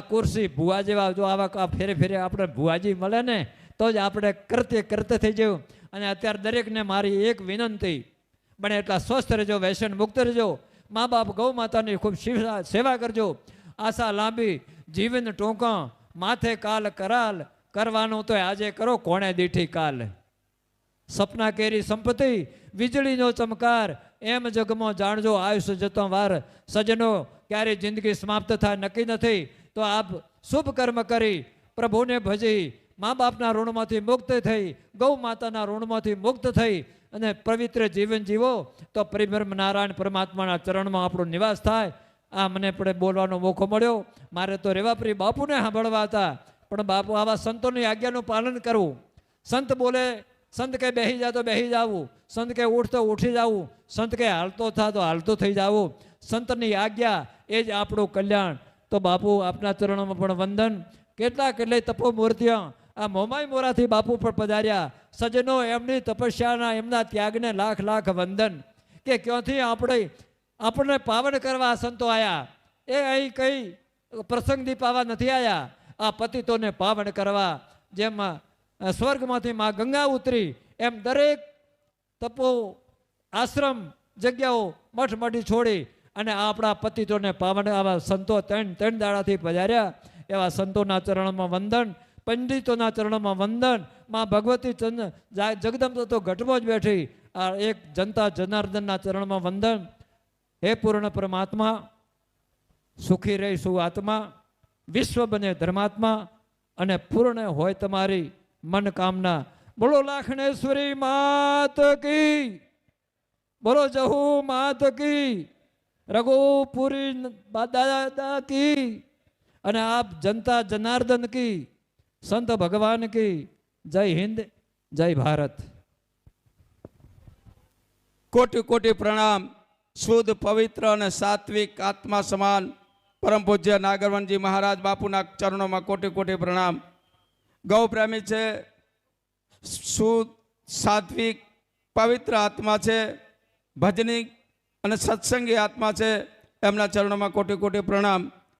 કુર્સી ભુવા જેવા જો આવા ફેરે ફેરે આપણે ભુવાજી મળે ને, તો જ આપણે કરતે કરતે થઈ જવું. અને અત્યારે દરેકને મારી એક વિનંતી, બને એટલા સ્વસ્થ રહેજો, વ્યસન મુક્ત રહેજો. મા બાપ ગૌ માતાની ખૂબ સેવા કરજો. આશા લાંબી, જીવન ટોંકા માથે કાલ કરાલ, કરવાનું તો આજે કરો કોણે દીઠી કાલ. સપના કેરી સંપત્તિ, વીજળીનો ચમકાર, એમ જગમાં જાણજો, આયુષ્ય જતો વાર. સજનો ક્યારે જિંદગી સમાપ્ત થાય, નક્કી નથી. તો આપ શુભ કર્મ કરી, પ્રભુને ભજી મા બાપના ઋણમાંથી મુક્ત થઈ ગૌ માતાના ઋણમાંથી મુક્ત થઈ અને પવિત્ર જીવન જીવો, તો પરિભ્રમ નારાયણ પરમાત્માના ચરણમાં આપણો નિવાસ થાય. આ મને પણ બોલવાનો મોકો મળ્યો. મારે તો રેવાપ્રી બાપુને સાંભળવા હતા, પણ બાપુ આવા સંતોની આજ્ઞાનું પાલન કરવું. સંત બોલે, સંત કે બેસી જા તો બેસી જાવું. સંત કે ઉઠ તો ઉઠી જાવું. સંત કે હાલતો થા તો હાલતો થઈ જાવું. સંતની આજ્ઞા એ જ આપણું કલ્યાણ. તો બાપુ આપના ચરણોમાં પણ વંદન. કેટલા કેટલાય તપો મૂર્તિઓ. આ મોમાઈ મોરાથી બાપુ પણ પધાર્યા. સજનો એમની તપસ્યાના એમના ત્યાગને લાખ લાખ વંદન. કે ક્યાંથી આપણે, આપણને પાવન કરવા સંતો આવ્યા એ અહીં કંઈ પ્રસંગ દીપાવા નથી આવ્યા આ પતિતોને પાવન કરવા. જેમ સ્વર્ગમાંથી માં ગંગા ઉતરી, એમ દરેક તપો આશ્રમ જગ્યાઓ મઠ મઠી છોડી અને આપણા પતિતોને પાવન આવા સંતો ત્રણ ત્રણ દાડાથી પધાર્યા. એવા સંતોના ચરણમાં વંદન, પંડિતોના ચરણમાં વંદન, માં ભગવતી ચંદ્ર જા- જગદંબ તો ઘટમાં જ બેઠી. આ એક જનતા જનાર્દનના ચરણમાં વંદન. હે પૂર્ણ પરમાત્મા, સુખી રહીશું આત્મા? વિશ્વ બને ધર્માત્મા અને પૂર્ણ હોય તમારી મનકામના. બોલો લાખણેશ્વરી માત કી. બોલો જહુ માત કી. રઘુપુરી દાદા કી અને આપ જનતા જનાર્દન કી, સંત ભગવાન કી, જય હિન્દ, જય ભારત. કોટી કોટી પ્રણામ, શુદ્ધ, પવિત્ર અને સાત્વિક આત્મા સમાન પરમ પૂજ્ય નાગરવનજી મહારાજ બાપુના ચરણોમાં કોટી કોટી પ્રણામ. ગૌ પ્રેમી છે, શુદ્ધ, સાત્વિક, પવિત્ર આત્મા છે, ભજની અને સત્સંગી આત્મા છે. એમના ચરણોમાં કોટી કોટી પ્રણામ.